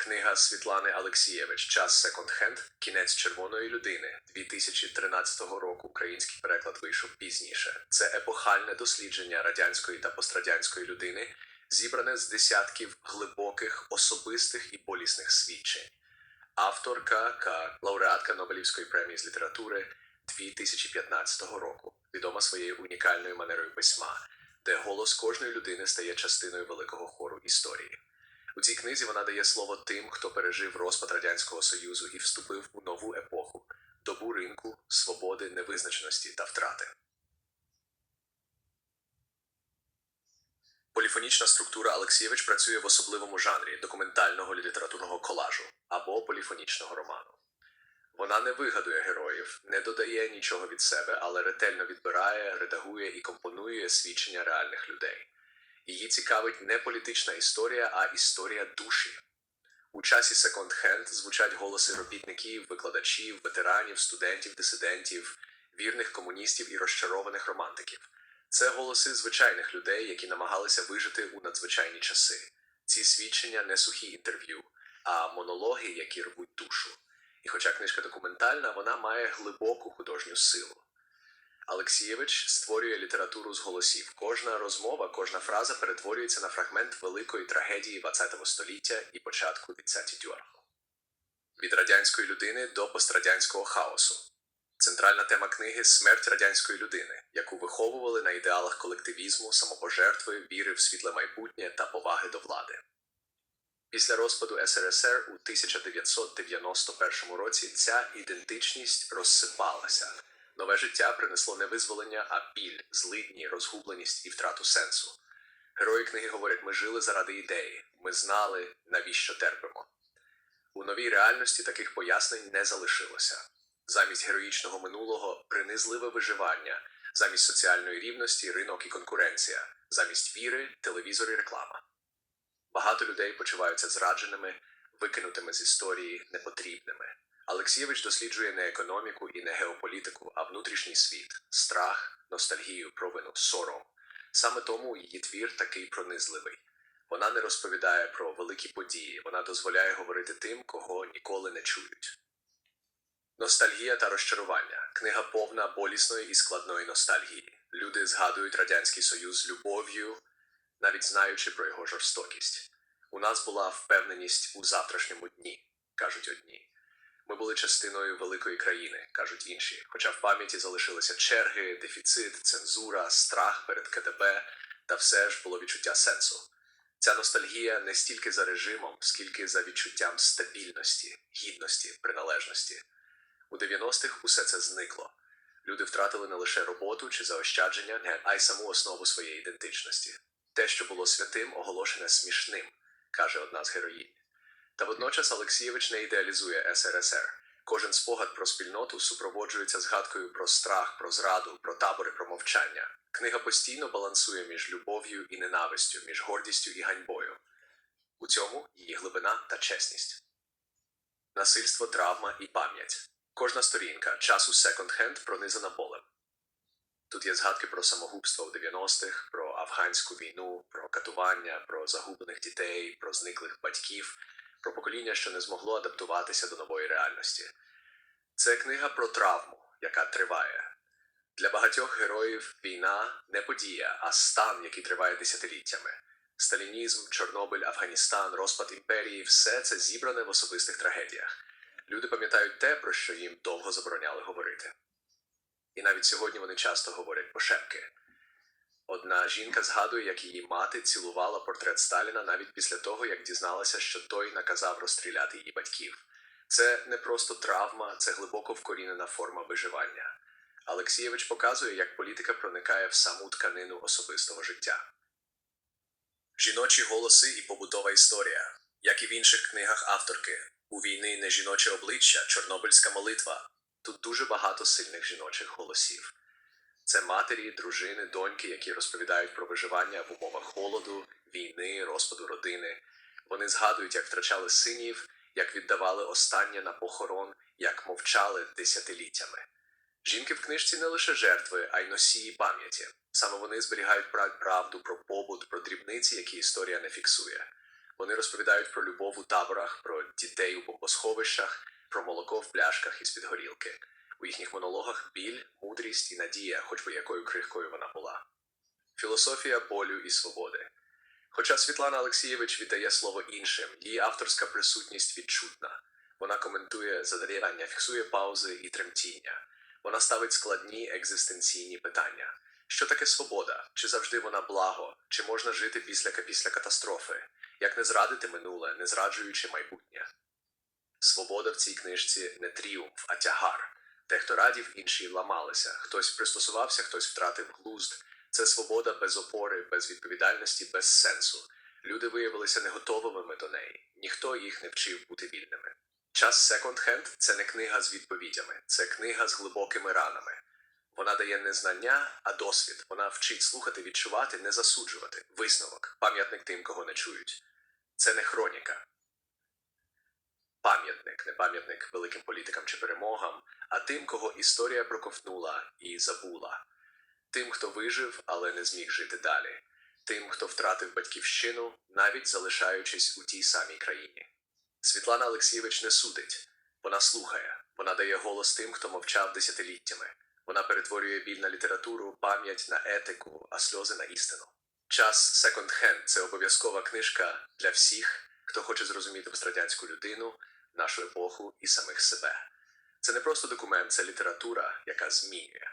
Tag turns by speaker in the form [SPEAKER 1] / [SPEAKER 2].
[SPEAKER 1] Книга Світлани Алексієвич Час секонд-хенд. Кінець червоної людини 2013 року. Український переклад вийшов пізніше. Це епохальне дослідження радянської та пострадянської людини, зібране з десятків глибоких, особистих і болісних свідчень. Авторка К. лауреатка Нобелівської премії з літератури 2015 року, відома своєю унікальною манерою письма, де голос кожної людини стає частиною великого хору історії. У цій книзі вона дає слово тим, хто пережив розпад Радянського Союзу і вступив у нову епоху, добу ринку, свободи, невизначеності та втрати. Поліфонічна структура Алексєвич працює в особливому жанрі документального літературного колажу або поліфонічного роману. Вона не вигадує героїв, не додає нічого від себе, але ретельно відбирає, редагує і компонує свідчення реальних людей. Її цікавить не політична історія, а історія душі. У часі секонд-хенд звучать голоси робітників, викладачів, ветеранів, студентів, дисидентів, вірних комуністів і розчарованих романтиків. Це голоси звичайних людей, які намагалися вижити у надзвичайні часи. Ці свідчення не сухі інтерв'ю, а монологи, які рвуть душу. І хоча книжка документальна, вона має глибоку художню силу. Алексієвич створює літературу з голосів. Кожна розмова, кожна фраза перетворюється на фрагмент великої трагедії ХХ століття і початку 20 дюргу. Від радянської людини до пострадянського хаосу. Центральна тема книги смерть радянської людини, яку виховували на ідеалах колективізму, самопожертви, віри в світле майбутнє та поваги до влади. Після розпаду СРСР у 1991 році ця ідентичність розсипалася. Нове життя принесло не визволення, а біль, злидні, розгубленість і втрату сенсу. Герої книги говорять: ми жили заради ідеї, ми знали, навіщо терпимо. У новій реальності таких пояснень не залишилося. Замість героїчного минулого принизливе виживання, замість соціальної рівності ринок і конкуренція, замість віри телевізор і реклама. Багато людей почуваються зрадженими, викинутими з історії, непотрібними. Алексєвич досліджує не економіку і не геополітику, а внутрішній світ, страх, ностальгію, провину, сором. Саме тому її твір такий пронизливий. Вона не розповідає про великі події, вона дозволяє говорити тим, кого ніколи не чують. Ностальгія та розчарування. Книга повна болісної і складної ностальгії. Люди згадують Радянський Союз з любов'ю, навіть знаючи про його жорстокість. У нас була впевненість у завтрашньому дні, кажуть одні. Були частиною великої країни, кажуть інші, хоча в пам'яті залишилися черги, дефіцит, цензура, страх перед КДБ, та все ж було відчуття сенсу. Ця ностальгія не стільки за режимом, скільки за відчуттям стабільності, гідності, приналежності. У 90-х усе це зникло. Люди втратили не лише роботу чи заощадження, а й саму основу своєї ідентичності. Те, що було святим, оголошене смішним, каже одна з героїнь. Та водночас Алексієвич не ідеалізує СРСР. Кожен спогад про спільноту супроводжується згадкою про страх, про зраду, про табори, про мовчання. Книга постійно балансує між любов'ю і ненавистю, між гордістю і ганьбою. У цьому її глибина та чесність. Насильство, травма і пам'ять. Кожна сторінка часу секонд-хенд пронизана болем. Тут є згадки про самогубство в 90-х, про афганську війну, про катування, про загублених дітей, про зниклих батьків, про покоління, що не змогло адаптуватися до нової реальності. Це книга про травму, яка триває. Для багатьох героїв війна не подія, а стан, який триває десятиліттями. Сталінізм, Чорнобиль, Афганістан, розпад імперії все це зібране в особистих трагедіях. Люди пам'ятають те, про що їм довго забороняли говорити. І навіть сьогодні вони часто говорять пошепки. Одна жінка згадує, як її мати цілувала портрет Сталіна навіть після того, як дізналася, що той наказав розстріляти її батьків. Це не просто травма, це глибоко вкорінена форма виживання. Алексієвич показує, як політика проникає в саму тканину особистого життя. Жіночі голоси і побутова історія, як і в інших книгах авторки. У війни не жіноче обличчя, Чорнобильська молитва. Тут дуже багато сильних жіночих голосів. Це матері, дружини, доньки, які розповідають про виживання в умовах холоду, війни, розпаду родини. Вони згадують, як втрачали синів, як віддавали останнє на похорон, як мовчали десятиліттями. Жінки в книжці не лише жертви, а й носії пам'яті. Саме вони зберігають правду про побут, про дрібниці, які історія не фіксує. Вони розповідають про любов у таборах, про дітей у бомбосховищах, про молоко в пляшках із-під горілки. У їхніх монологах біль, мудрість і надія, хоч би якою крихкою вона була. Філософія болю і свободи. Хоча Світлана Олексієвич віддає слово іншим, її авторська присутність відчутна. Вона коментує задавання, фіксує паузи і тремтіння. Вона ставить складні екзистенційні питання. Що таке свобода? Чи завжди вона благо? Чи можна жити після після катастрофи? Як не зрадити минуле, не зраджуючи майбутнє? Свобода в цій книжці не тріумф, а тягар. Дехто радів, інші ламалися. Хтось пристосувався, хтось втратив глузд. Це свобода без опори, без відповідальності, без сенсу. Люди виявилися не готовими до неї. Ніхто їх не вчив бути вільними. Час секонд-хенд це не книга з відповідями, це книга з глибокими ранами. Вона дає не знання, а досвід. Вона вчить слухати, відчувати, не засуджувати. Висновок, пам'ятник тим, кого не чують. Це не хроніка. Пам'ятник, не пам'ятник великим політикам чи перемогам, а тим, кого історія проковтнула і забула. Тим, хто вижив, але не зміг жити далі. Тим, хто втратив батьківщину, навіть залишаючись у тій самій країні. Світлана Олексійович не судить. Вона слухає, вона дає голос тим, хто мовчав десятиліттями. Вона перетворює біль на літературу, пам'ять на етику, а сльози на істину. Час секонд-хенд це обов'язкова книжка для всіх, хто хоче зрозуміти пострадянську людину, нашу епоху і самих себе. Це не просто документ, це література, яка змінює.